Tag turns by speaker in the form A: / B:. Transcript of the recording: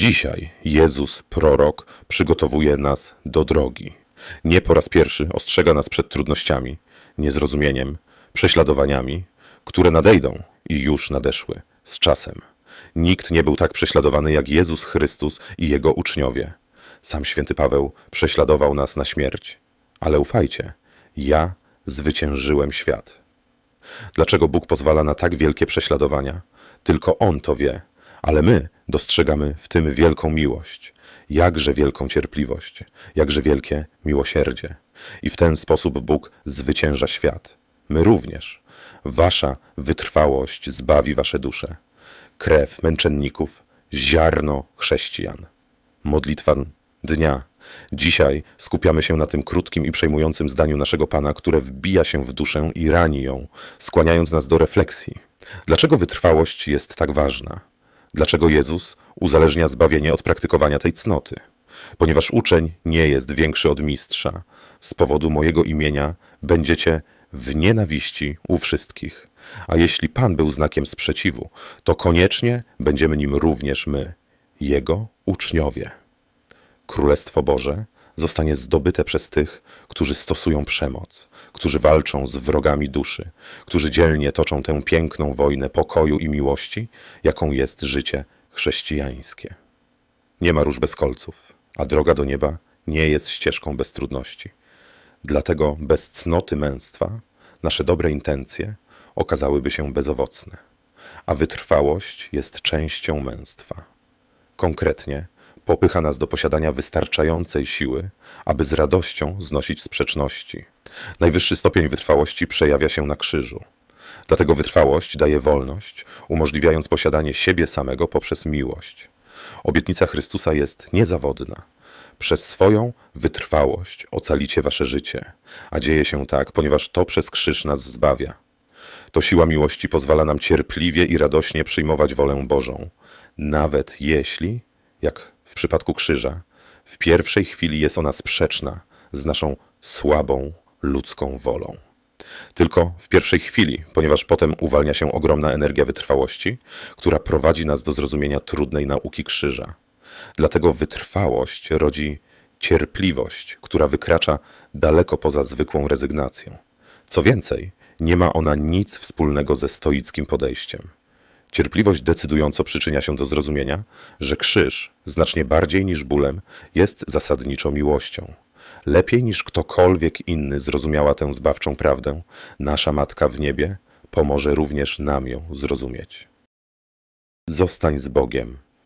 A: Dzisiaj Jezus, prorok, przygotowuje nas do drogi. Nie po raz pierwszy ostrzega nas przed trudnościami, niezrozumieniem, prześladowaniami, które nadejdą i już nadeszły z czasem. Nikt nie był tak prześladowany jak Jezus Chrystus i jego uczniowie. Sam święty Paweł prześladował nas na śmierć. Ale ufajcie, ja zwyciężyłem świat. Dlaczego Bóg pozwala na tak wielkie prześladowania? Tylko On to wie, ale my dostrzegamy w tym wielką miłość, jakże wielką cierpliwość, jakże wielkie miłosierdzie. I w ten sposób Bóg zwycięża świat. My również. Wasza wytrwałość zbawi wasze dusze. Krew męczenników, ziarno chrześcijan. Modlitwa dnia. Dzisiaj skupiamy się na tym krótkim i przejmującym zdaniu naszego Pana, które wbija się w duszę i rani ją, skłaniając nas do refleksji. Dlaczego wytrwałość jest tak ważna? Dlaczego Jezus uzależnia zbawienie od praktykowania tej cnoty? Ponieważ uczeń nie jest większy od mistrza. Z powodu mojego imienia będziecie w nienawiści u wszystkich. A jeśli Pan był znakiem sprzeciwu, to koniecznie będziemy nim również my, Jego uczniowie. Królestwo Boże zostanie zdobyte przez tych, którzy stosują przemoc, którzy walczą z wrogami duszy, którzy dzielnie toczą tę piękną wojnę pokoju i miłości, jaką jest życie chrześcijańskie. Nie ma róż bez kolców, a droga do nieba nie jest ścieżką bez trudności. Dlatego bez cnoty męstwa nasze dobre intencje okazałyby się bezowocne, a wytrwałość jest częścią męstwa. Konkretnie popycha nas do posiadania wystarczającej siły, aby z radością znosić sprzeczności. Najwyższy stopień wytrwałości przejawia się na krzyżu. Dlatego wytrwałość daje wolność, umożliwiając posiadanie siebie samego poprzez miłość. Obietnica Chrystusa jest niezawodna. Przez swoją wytrwałość ocalicie wasze życie, a dzieje się tak, ponieważ to przez krzyż nas zbawia. To siła miłości pozwala nam cierpliwie i radośnie przyjmować wolę Bożą, nawet jeśli, jak w przypadku krzyża, w pierwszej chwili jest ona sprzeczna z naszą słabą ludzką wolą. Tylko w pierwszej chwili, ponieważ potem uwalnia się ogromna energia wytrwałości, która prowadzi nas do zrozumienia trudnej nauki krzyża. Dlatego wytrwałość rodzi cierpliwość, która wykracza daleko poza zwykłą rezygnacją. Co więcej, nie ma ona nic wspólnego ze stoickim podejściem. Cierpliwość decydująco przyczynia się do zrozumienia, że krzyż, znacznie bardziej niż bólem, jest zasadniczo miłością. Lepiej niż ktokolwiek inny zrozumiała tę zbawczą prawdę, nasza Matka w niebie pomoże również nam ją zrozumieć. Zostań z Bogiem.